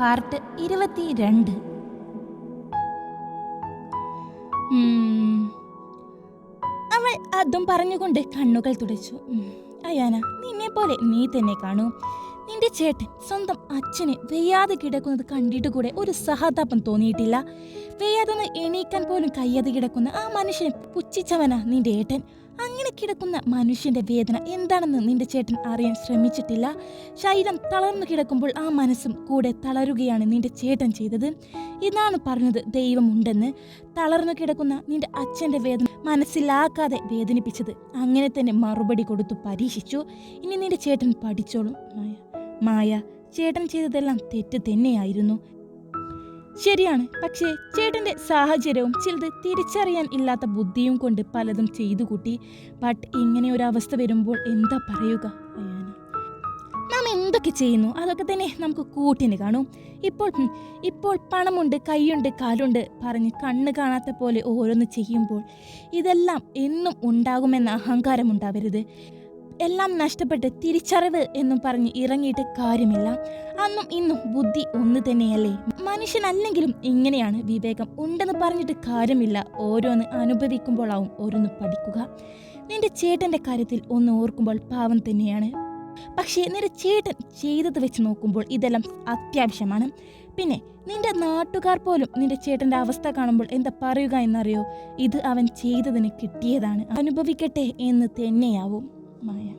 Part ഇരുപത്തിരണ്ട്. രണ്ട് അവൾ അതും പറഞ്ഞുകൊണ്ട് കണ്ണുകൾ തുടച്ചു. അയാന നിന്നെ പോലെ നീ തന്നെ കാണൂ. നിന്റെ ചേട്ടൻ സ്വന്തം അച്ഛനെ വെയ്യാതെ കിടക്കുന്നത് കണ്ടിട്ട് കൂടെ ഒരു സഹതാപം തോന്നിയിട്ടില്ല. വെയ്യാതെ ഒന്ന് എണീക്കാൻ പോലും കയ്യാതെ കിടക്കുന്ന ആ മനുഷ്യനെ പുച്ഛിച്ചവനാ നിന്റെ ഏട്ടൻ. അങ്ങനെ കിടക്കുന്ന മനുഷ്യന്റെ വേദന എന്താണെന്ന് നിന്റെ ചേട്ടൻ അറിയാൻ ശ്രമിച്ചിട്ടില്ല? ശരീരം തളർന്നു കിടക്കുമ്പോൾ ആ മനസ്സും കൂടെ തളരുകയാണ് നിന്റെ ചേട്ടൻ ചെയ്തത്. ഇതാണ് പറഞ്ഞത് ദൈവമുണ്ടെന്ന്. തളർന്നു കിടക്കുന്ന നിന്റെ അച്ഛന്റെ വേദന മനസ്സിലാക്കാതെ വേദനിപ്പിച്ചത്. അങ്ങനെ തന്നെ മറുപടി കൊടുത്തു പരീക്ഷിച്ചു. ഇനി നിന്റെ ചേട്ടൻ പഠിച്ചോളും മായ. മായ ചേട്ടൻ ചെയ്തതെല്ലാം തെറ്റ് തന്നെയായിരുന്നു. ശരിയാണ്. പക്ഷേ ചേട്ടന്റെ സാഹചര്യവും ചിലത് തിരിച്ചറിയാൻ ഇല്ലാത്ത ബുദ്ധിയും കൊണ്ട് പലതും ചെയ്തു കൂട്ടി. ബട്ട് ഇങ്ങനെ ഒരു അവസ്ഥ വരുമ്പോൾ എന്താ പറയുക അയാന നാം എന്തൊക്കെ ചെയ്യുന്നു? അതൊക്കെ തന്നെ നമുക്ക് കൂട്ടിന് കാണും. ഇപ്പോൾ ഇപ്പോൾ പണമുണ്ട് കൈയുണ്ട് കാലുണ്ട് പറഞ്ഞ് കണ്ണ് കാണാത്ത പോലെ ഓരോന്ന് ചെയ്യുമ്പോൾ ഇതെല്ലാം എന്നും ഉണ്ടാകുമെന്ന അഹങ്കാരം ഉണ്ടാവരുത്. എല്ലാം നഷ്ടപ്പെട്ട് തിരിച്ചറിവ് എന്നും പറഞ്ഞ് ഇറങ്ങിയിട്ട് കാര്യമില്ല. അന്നും ഇന്നും ബുദ്ധി ഒന്ന് തന്നെയല്ലേ? മനുഷ്യനല്ലെങ്കിലും ഇങ്ങനെയാണ് വിവേകം. ഉണ്ടെന്ന് പറഞ്ഞിട്ട് കാര്യമില്ല. ഓരോന്ന് അനുഭവിക്കുമ്പോഴാവും ഓരോന്ന് പഠിക്കുക. നിന്റെ ചേട്ടന്റെ കാര്യത്തിൽ ഒന്ന് ഓർക്കുമ്പോൾ പാവം തന്നെയാണ്. പക്ഷേ നിന്റെ ചേട്ടൻ ചെയ്തത് വെച്ച് നോക്കുമ്പോൾ ഇതെല്ലാം അത്യാവശ്യമാണ്. പിന്നെ നിന്റെ നാട്ടുകാർ പോലും നിന്റെ ചേട്ടന്റെ അവസ്ഥ കാണുമ്പോൾ എന്താ പറയുക എന്നറിയോ? ഇത് അവൻ ചെയ്തതിന് കിട്ടിയതാണ്. അനുഭവിക്കട്ടെ എന്ന് തന്നെയാവും. മായ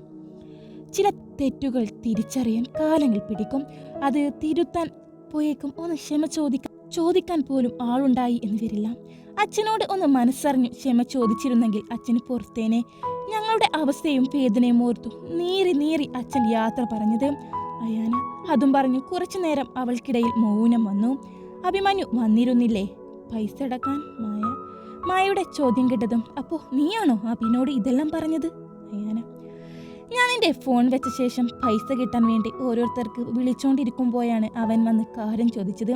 ചില തെറ്റുകൾ തിരിച്ചറിയാൻ കാലങ്ങൾ പിടിക്കും. അത് തിരുത്താൻ പോയേക്കും. ഒന്ന് ക്ഷമ ചോദിക്കാൻ ചോദിക്കാൻ പോലും ആളുണ്ടായി എന്ന് വരില്ല. അച്ഛനോട് ഒന്ന് മനസ്സറിഞ്ഞു ക്ഷമ ചോദിച്ചിരുന്നെങ്കിൽ അച്ഛന് പുറത്തേനെ. ഞങ്ങളുടെ അവസ്ഥയും വേദനയും ഓർത്തു നീറി നീറി അച്ഛൻ യാത്ര പറഞ്ഞത്. അയാന അതും പറഞ്ഞു കുറച്ചു നേരം അവൾക്കിടയിൽ മൗനം വന്നു. അഭിമന്യു വന്നിരുന്നില്ലേ? പൈസ അടക്കാൻ മായ? മായയുടെ ചോദ്യം കേട്ടതും അപ്പോ നീയാണോ അഭിനോട് ഇതെല്ലാം പറഞ്ഞത്? അയാന ഞാൻ എന്റെ ഫോൺ വെച്ച ശേഷം പൈസ കിട്ടാൻ വേണ്ടി ഓരോരുത്തർക്ക് വിളിച്ചുകൊണ്ടിരിക്കുമ്പോഴാണ് അവൻ വന്ന് കാര്യം ചോദിച്ചത്.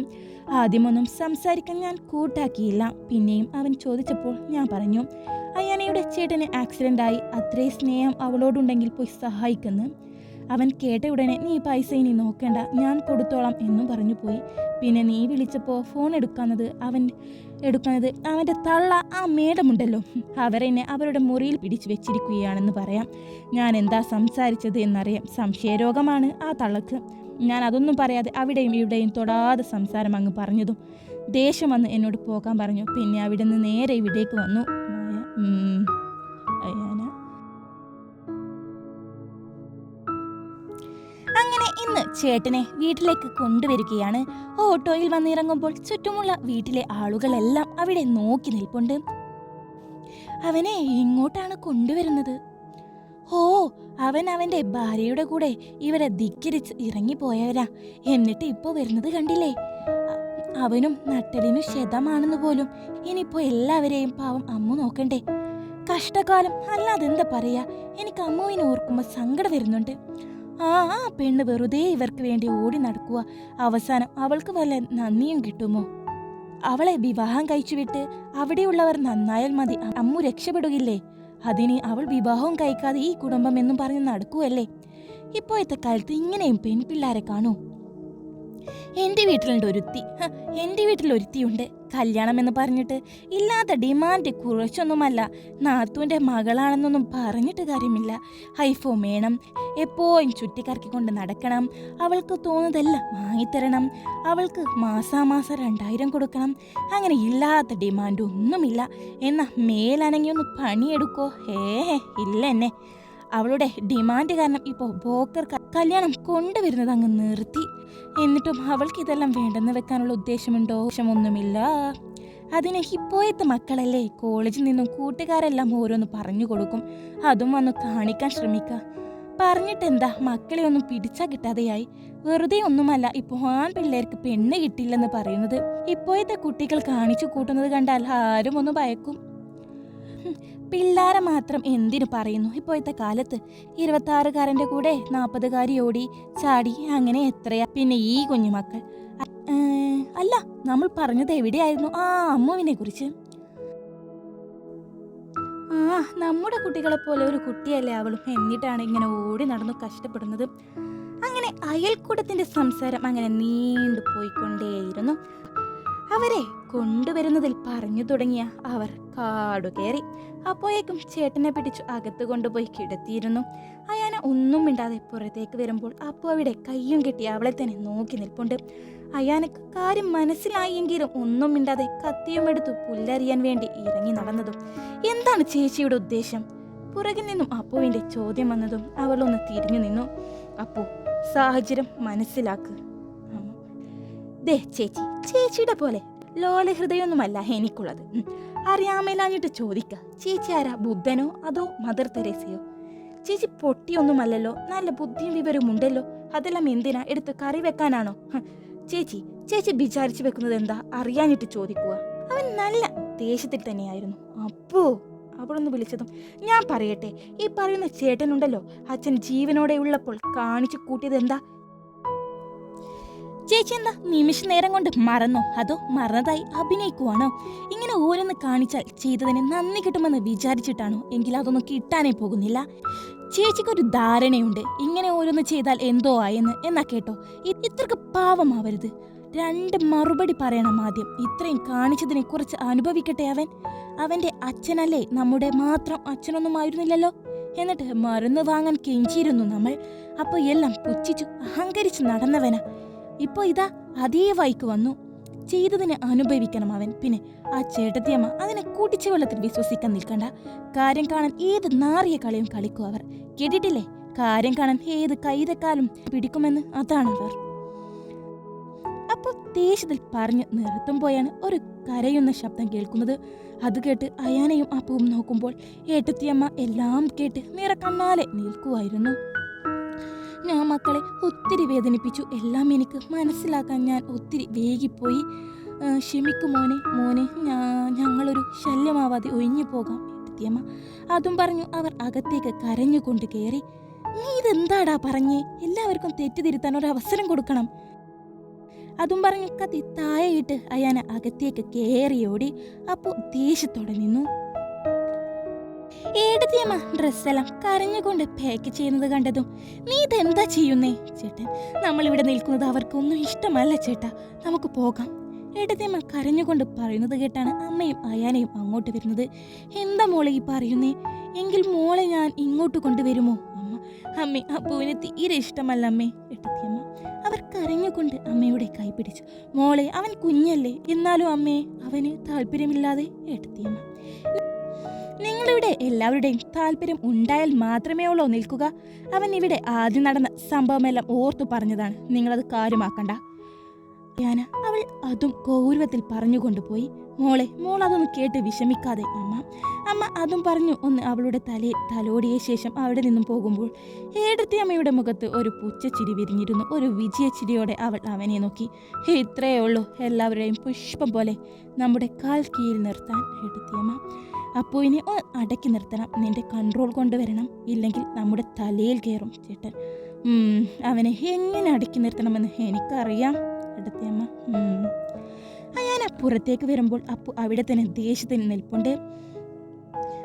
ആദ്യമൊന്നും സംസാരിക്കാൻ ഞാൻ കൂട്ടാക്കിയില്ല. പിന്നെയും അവൻ ചോദിച്ചപ്പോൾ ഞാൻ പറഞ്ഞു അയ്യാനയുടെ ചേട്ടന് ആക്സിഡന്റ് ആയി. അത്രയും സ്നേഹം അവളോടുണ്ടെങ്കിൽ പോയി സഹായിക്കുന്നു. അവൻ കേട്ട ഉടനെ നീ പൈസ ഇനി നോക്കണ്ട ഞാൻ കൊടുത്തോളാം എന്നും പറഞ്ഞു പോയി. പിന്നെ നീ വിളിച്ചപ്പോൾ ഫോൺ എടുക്കുന്നത് അവൻ എടുക്കുന്നത് അവന്റെ തള്ള ആ മേഡമുണ്ടല്ലോ. അവരെന്നെ അവരുടെ മുറിയിൽ പിടിച്ചു വെച്ചിരിക്കുകയാണെന്ന് പറയാം. ഞാൻ എന്താ സംസാരിച്ചത് എന്നറിയാം. സംശയരോഗമാണ് ആ തള്ളക്ക്. ഞാൻ അതൊന്നും പറയാതെ അവിടെയും ഇവിടെയും തൊടാതെ സംസാരം അങ്ങ് പറഞ്ഞതും ദേഷ്യം വന്ന് എന്നോട് പോകാൻ പറഞ്ഞു. പിന്നെ അവിടെ നിന്ന് നേരെ ഇവിടേക്ക് വന്നു. ചേട്ടനെ വീട്ടിലേക്ക് കൊണ്ടുവരികയാണ്. ഓട്ടോയിൽ വന്നിറങ്ങുമ്പോൾ ചുറ്റുമുള്ള വീട്ടിലെ ആളുകളെല്ലാം അവിടെ നോക്കി നിൽപ്പുണ്ട്. അവനെ ഇങ്ങോട്ടാണ് കൊണ്ടുവരുന്നത്. ഓ അവൻ അവന്റെ ഭാര്യയുടെ കൂടെ ഇവരെ ധിക്കരിച്ച് ഇറങ്ങിപ്പോയവരാ എന്നിട്ട് ഇപ്പോ വരുന്നത് കണ്ടില്ലേ? അവനും നട്ടലിനു ക്ഷതമാണെന്ന് പോലും ഇനിയിപ്പോ എല്ലാവരെയും പാവം അമ്മു നോക്കണ്ടേ? കഷ്ടകാലം അല്ലാതെന്താ പറയാ? എനിക്ക് അമ്മുവിനെ ഓർക്കുമ്പോ സങ്കടം വരുന്നുണ്ട്. ആ ആ പെണ്ണ് വെറുതെ ഇവർക്ക് വേണ്ടി ഓടി നടക്കുക അവസാനം അവൾക്ക് വല്ല നന്ദിയും കിട്ടുമോ? അവളെ വിവാഹം കഴിച്ചു കഴിച്ചുവിട്ട് അവിടെയുള്ളവർ നന്നായാൽ മതി. അമ്മു രക്ഷപ്പെടുകയില്ലേ അതിന് അവൾ വിവാഹവും കഴിക്കാതെ ഈ കുടുംബം എന്നും പറഞ്ഞ് നടക്കുവല്ലേ? ഇപ്പോഴത്തെ കാലത്ത് ഇങ്ങനെയും പെൺപിള്ളാരെ കാണൂ. എന്റെ വീട്ടിലുണ്ട് ഒരുത്തി. എന്റെ വീട്ടിൽ ഒരുത്തിയുണ്ട്. കല്യാണം എന്ന് പറഞ്ഞിട്ട് ഇല്ലാത്ത ഡിമാൻഡ് കുറച്ചൊന്നുമല്ല. നാത്തുവിന്റെ മകളാണെന്നൊന്നും പറഞ്ഞിട്ട് കാര്യമില്ല. ഐഫോൺ വേണം. എപ്പോഴും ചുറ്റിക്കറക്കിക്കൊണ്ട് നടക്കണം. അവൾക്ക് തോന്നുന്നതെല്ലാം വാങ്ങിത്തരണം. അവൾക്ക് മാസാമാസം രണ്ടായിരം കൊടുക്കണം. അങ്ങനെ ഇല്ലാത്ത ഡിമാൻഡ് ഒന്നുമില്ല. എന്നാ മേലനങ്ങി ഒന്ന് പണിയെടുക്കോ? ഹേ, ഇല്ല എന്നെ അവളുടെ ഡിമാൻഡ് കാരണം ഇപ്പോൾ ബോക്കർ കല്യാണം കൊണ്ടുവരുന്നത് അങ്ങ് നിർത്തി. എന്നിട്ടും അവൾക്ക് ഇതെല്ലാം വേണ്ടെന്ന് വെക്കാനുള്ള ഉദ്ദേശമുണ്ടോ? ഉദ്ദേശമൊന്നുമില്ല അതിന് ഇപ്പോഴത്തെ മക്കളല്ലേ കോളേജിൽ നിന്നും കൂട്ടുകാരെല്ലാം ഓരോന്ന് പറഞ്ഞു കൊടുക്കും. അതും വന്ന് കാണിക്കാൻ ശ്രമിക്കുക പറഞ്ഞിട്ടെന്താ മക്കളെ ഒന്നും പിടിച്ചാ കിട്ടാതെയായി. വെറുതെ ഒന്നുമല്ല ഇപ്പോൾ ആൺപിള്ളേർക്ക് പെണ്ണ് കിട്ടില്ലെന്ന് പറയുന്നത്. ഇപ്പോഴത്തെ കുട്ടികൾ കാണിച്ചു കൂട്ടുന്നത് കണ്ടാൽ ആരും ഒന്ന് ഭയക്കും. പിള്ളാരെ മാത്രം എന്തിനു പറയുന്നു ഇപ്പോഴത്തെ കാലത്ത്? ഇരുപത്താറുകാരന്റെ കൂടെ നാൽപ്പതുകാരി ഓടി ചാടി അങ്ങനെ എത്രയാ? പിന്നെ ഈ കുഞ്ഞുമക്കൾ. അല്ല നമ്മൾ പറഞ്ഞത് എവിടെയായിരുന്നു? ആ അമ്മുവിനെ കുറിച്ച്. ആ നമ്മുടെ കുട്ടികളെ പോലെ ഒരു കുട്ടിയല്ലേ അവളും? എന്നിട്ടാണ് ഇങ്ങനെ ഓടി നടന്നു കഷ്ടപ്പെടുന്നത്. അങ്ങനെ അയൽക്കൂടത്തിന്റെ സംസാരം അങ്ങനെ നീണ്ടു പോയിക്കൊണ്ടേയിരുന്നു അവരെ കൊണ്ടുവരുന്നതിൽ പറഞ്ഞു തുടങ്ങിയ അവർ കാടു കയറി. അപ്പോഴേക്കും ചേട്ടനെ പിടിച്ചു അകത്ത് കൊണ്ടുപോയി കിടത്തിയിരുന്നു. അയാന ഒന്നും മിണ്ടാതെ പുറത്തേക്ക് വരുമ്പോൾ അപ്പോ അവിടെ കയ്യും കെട്ടി അവളെ തന്നെ നോക്കി നിൽപ്പുണ്ട്. അയാനക്ക് കാര്യം മനസ്സിലായെങ്കിലും ഒന്നും മിണ്ടാതെ കത്തിയും എടുത്തു പുല്ലറിയാൻ വേണ്ടി ഇറങ്ങി നടന്നതും. എന്താണ് ചേച്ചിയുടെ ഉദ്ദേശം? പുറകിൽ നിന്നും അപ്പുവിന്റെ ചോദ്യം വന്നതും അവൾ ഒന്ന് തിരിഞ്ഞു നിന്നു. അപ്പു സാഹചര്യം മനസ്സിലാക്ക്. അമ്മ, ദേ ചേച്ചി ചേച്ചിയുടെ പോലെ ലോല ഹൃദയമൊന്നുമല്ല എനിക്കുള്ളത്. അറിയാമേലാഞ്ഞിട്ട് ചോദിക്ക ചേച്ചി ആരാ ബുദ്ധനോ അതോ മദർ തെരേസയോ? ചേച്ചി പൊട്ടിയൊന്നുമല്ലല്ലോ നല്ല ബുദ്ധിയും വിവരവും ഉണ്ടല്ലോ അതെല്ലാം എന്തിനാ എടുത്ത് കറി വെക്കാനാണോ? ചേച്ചി ചേച്ചി വിചാരിച്ചു വെക്കുന്നത് എന്താ? അറിയാഞ്ഞിട്ട് ചോദിക്കുക അവൻ നല്ല ദേഷ്യത്തിൽ തന്നെയായിരുന്നു. അപ്പോ അവളൊന്ന് വിളിച്ചതും ഞാൻ പറയട്ടെ ഈ പറയുന്ന ചേട്ടനുണ്ടല്ലോ അച്ഛൻ ജീവനോടെ ഉള്ളപ്പോൾ കാണിച്ചു കൂട്ടിയത് എന്താ ചേച്ചി എന്താ നിമിഷ നേരം കൊണ്ട് മറന്നോ? അതോ മറന്നതായി അഭിനയിക്കുവാണോ? ഇങ്ങനെ ഓരോന്ന് കാണിച്ചാൽ ചെയ്തതിന് നന്ദി കിട്ടുമെന്ന് വിചാരിച്ചിട്ടാണോ? എങ്കിൽ അതൊന്നും കിട്ടാനേ പോകുന്നില്ല. ചേച്ചിക്കൊരു ധാരണയുണ്ട്. ഇങ്ങനെ ഓരോന്ന് ചെയ്താൽ എന്തോ ആയെന്ന്. എന്നാ കേട്ടോ ഇത്രക്ക് പാവമാവരുത്. രണ്ട് മറുപടി പറയണം ആദ്യം. ഇത്രയും കാണിച്ചതിനെ കുറിച്ച് അനുഭവിക്കട്ടെ അവൻ. അവന്റെ അച്ഛനല്ലേ നമ്മുടെ മാത്രം അച്ഛനൊന്നും ആയിരുന്നില്ലല്ലോ എന്നിട്ട് മരുന്ന് വാങ്ങാൻ കെഞ്ചിയിരുന്നു നമ്മൾ. അപ്പോൾ എല്ലാം പുച്ഛിച്ചു അഹങ്കരിച്ചു നടന്നവനാ. ഇപ്പൊ ഇതാ അതേ വൈക്ക് വന്നു. ചെയ്തതിനെ അനുഭവിക്കണം അവൻ. പിന്നെ ആ ചേട്ടത്തിയമ്മ അതിനെ കൂട്ടിച്ച വെള്ളത്തിൽ വിശ്വസിക്കാൻ നിൽക്കണ്ട. കാര്യം കാണാൻ ഏത് നാറിയ കളിയും കളിക്കും അവർ. കേട്ടിട്ടില്ലേ? കാര്യം കാണാൻ ഏത് കൈതക്കാലും പിടിക്കുമെന്ന് അതാണ് അവർ. അപ്പോൾ ദേഷ്യത്തിൽ പറഞ്ഞു നിർത്തുമ്പോഴാണ് ഒരു കരയുന്ന ശബ്ദം കേൾക്കുന്നത്. അത് കേട്ട് അയാനയും അപ്പവും നോക്കുമ്പോൾ ഏട്ടത്തിയമ്മ എല്ലാം കേട്ട് നിറക്കണ്ണാലെ നിൽക്കുമായിരുന്നു ഞാൻ മക്കളെ ഒത്തിരി വേദനിപ്പിച്ചു. എല്ലാം എനിക്ക് മനസ്സിലാക്കാൻ ഞാൻ ഒത്തിരി വേഗിപ്പോയി ക്ഷമിക്കും മോനെ മോനെ ഞങ്ങളൊരു ശല്യമാവാതെ ഒഴിഞ്ഞു പോകാം എത്തിയമ്മ. അതും പറഞ്ഞു അവർ അകത്തേക്ക് കരഞ്ഞുകൊണ്ട് കയറി. നീ ഇതെന്താടാ പറഞ്ഞേ? എല്ലാവർക്കും തെറ്റിതിരുത്താൻ ഒരു അവസരം കൊടുക്കണം. അതും പറഞ്ഞു കത്തി താഴെയിട്ട് അയാന അകത്തേക്ക് കയറിയോടി അപ്പോൾ ദേഷ്യത്തോടെ നിന്നു. ഏടത്തിയമ്മ ഡ്രസ്സെല്ലാം കരഞ്ഞുകൊണ്ട് പാക്ക് ചെയ്യുന്നത് കണ്ടതും നീ ഇതെന്താ ചെയ്യുന്നേ? ചേട്ടൻ നമ്മൾ ഇവിടെ നിൽക്കുന്നത് അവർക്കൊന്നും ഇഷ്ടമല്ല ചേട്ടാ. നമുക്ക് പോകാം. ഏടത്തിയമ്മ കരഞ്ഞുകൊണ്ട് പറയുന്നത് കേട്ടാണ് അമ്മയും അയാനയും അങ്ങോട്ട് വരുന്നത്. എന്താ മോളെ ഈ പറയുന്നേ? എങ്കിൽ മോളെ ഞാൻ ഇങ്ങോട്ട് കൊണ്ടുവരുമോ? അമ്മ അമ്മേ അപ്പുവിന് തീരെ ഇഷ്ടമല്ല അമ്മേ. ഏട്ടത്തിയമ്മ അവർ കരഞ്ഞുകൊണ്ട് അമ്മയുടെ കൈ പിടിച്ചു. മോളെ അവൻ കുഞ്ഞല്ലേ. എന്നാലും അമ്മേ അവന് താല്പര്യമില്ലാതെ. ഏട്ടത്തിയമ്മ നിങ്ങളിവിടെ എല്ലാവരുടെയും താല്പര്യം ഉണ്ടായാൽ മാത്രമേ ഉള്ളൂ നിൽക്കുക? അവൻ ഇവിടെ ആദ്യം നടന്ന സംഭവമെല്ലാം ഓർത്തു പറഞ്ഞതാണ്. നിങ്ങളത് കാര്യമാക്കണ്ട. യാന അവൾ അതും ഗൗരവത്തിൽ പറഞ്ഞുകൊണ്ടുപോയി. മോളെ മോൾ അതൊന്ന് കേട്ട് വിഷമിക്കാതെ. അമ്മ അമ്മ അതും പറഞ്ഞു. ഒന്ന് അവളുടെ തലയിൽ തലോടിയ ശേഷം അവിടെ നിന്നും പോകുമ്പോൾ ഏടത്തി അമ്മയുടെ മുഖത്ത് ഒരു പുച്ഛച്ചിരി വിരിഞ്ഞിരുന്നു. ഒരു വിജയച്ചിരിയോടെ അവൾ അവനെ നോക്കി. ഇത്രയേ ഉള്ളൂ. എല്ലാവരുടെയും പുഷ്പം പോലെ നമ്മുടെ കാൽ കീഴിൽ നിർത്താൻ ഏടത്തിയമ്മ ഒന്ന് അടക്കി നിർത്തണം. നിന്റെ കൺട്രോൾ കൊണ്ടുവരണം. ഇല്ലെങ്കിൽ നമ്മുടെ തലയിൽ കയറും ചേട്ടൻ. അവനെ എങ്ങനെ അടക്കി നിർത്തണമെന്ന് എനിക്കറിയാം എടുത്തമ്മ ഞാൻ അപ്പുറത്തേക്ക് വരുമ്പോൾ അപ്പു അവിടെ തന്നെ ദേഷ്യത്തിൽ നിൽപ്പുണ്ട്.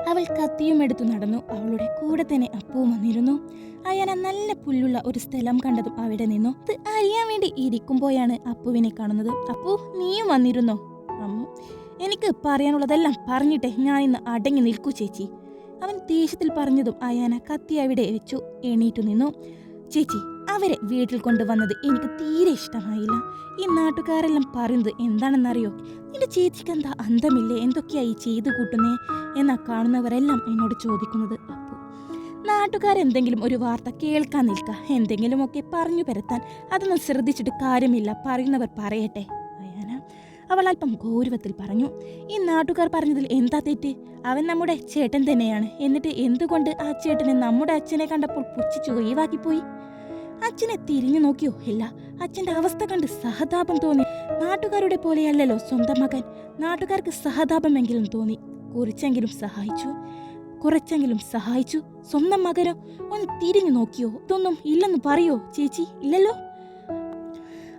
അവൾ കത്തിയും എടുത്തു നടന്നു. അവളുടെ കൂടെ തന്നെ അപ്പുവും വന്നിരുന്നു. അയാന നല്ല പുല്ലുള്ള ഒരു സ്ഥലം കണ്ടതും അവിടെ നിന്നു. അത് അറിയാൻ വേണ്ടി ഇരിക്കുമ്പോഴാണ് അപ്പുവിനെ കാണുന്നത്. അപ്പു നീയും വന്നിരുന്നോ? അമ്മു എനിക്ക് പറയാനുള്ളതെല്ലാം പറഞ്ഞിട്ടേ ഞാൻ ഇന്ന് അടങ്ങി നിൽക്കൂ ചേച്ചി. അവൻ ദേഷ്യത്തിൽ പറഞ്ഞതും അയാന കത്തി അവിടെ വെച്ചു എണീറ്റു നിന്നു. ചേച്ചി അവരെ വീട്ടിൽ കൊണ്ടുവന്നത് എനിക്ക് തീരെ ഇഷ്ടമായില്ല. ഈ നാട്ടുകാരെല്ലാം പറയുന്നത് എന്താണെന്നറിയോ? നിന്റെ ചേച്ചിക്ക് എന്താ അന്തമില്ലേ? എന്തൊക്കെയായി ചെയ്തു കൂട്ടുന്നേ? എന്നാ കാണുന്നവരെല്ലാം എന്നോട് ചോദിക്കുന്നത് അപ്പു. നാട്ടുകാരെന്തെങ്കിലും ഒരു വാർത്ത കേൾക്കാൻ നിൽക്കുക എന്തെങ്കിലുമൊക്കെ പറഞ്ഞു പരത്താൻ. അതൊന്നും ശ്രദ്ധിച്ചിട്ട് കാര്യമില്ല. പറയുന്നവർ പറയട്ടെ. അവൾ അല്പം ഗൗരവത്തിൽ പറഞ്ഞു ഈ നാട്ടുകാർ പറഞ്ഞതിൽ എന്താ തെറ്റ്? അവൻ നമ്മുടെ ചേട്ടൻ തന്നെയാണ്. എന്നിട്ട് എന്തുകൊണ്ട് ആ ചേട്ടനെ നമ്മുടെ അച്ഛനെ കണ്ടപ്പോൾ പുച്ഛിച്ചു ഒഴിവാക്കിപ്പോയി? അച്ഛനെ തിരിഞ്ഞു നോക്കിയോ? ഇല്ല. അച്ഛന്റെ അവസ്ഥ കണ്ട് സഹതാപം തോന്നി. നാട്ടുകാരുടെ പോലെയല്ലല്ലോ സ്വന്തം മകൻ. നാട്ടുകാർക്ക് സഹതാപമെങ്കിലും തോന്നി. കുറച്ചെങ്കിലും സഹായിച്ചു. കുറച്ചെങ്കിലും സഹായിച്ചു. സ്വന്തം മകനോ? ഒന്ന് തിരിഞ്ഞു നോക്കിയോ? ഇതൊന്നും ഇല്ലെന്ന് പറയോ ചേച്ചി? ഇല്ലല്ലോ?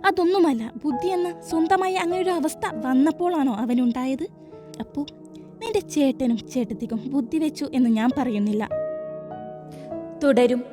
അതൊന്നുമല്ല ബുദ്ധി എന്ന സ്വന്തമായി അങ്ങനെ ഒരു അവസ്ഥ വന്നപ്പോഴാണോ അവനുണ്ടായത്? അപ്പോ നിന്റെ ചേട്ടനും ചേട്ടത്തിക്കും ബുദ്ധി വെച്ചു എന്ന് ഞാൻ പറയുന്നില്ല. തുടരും.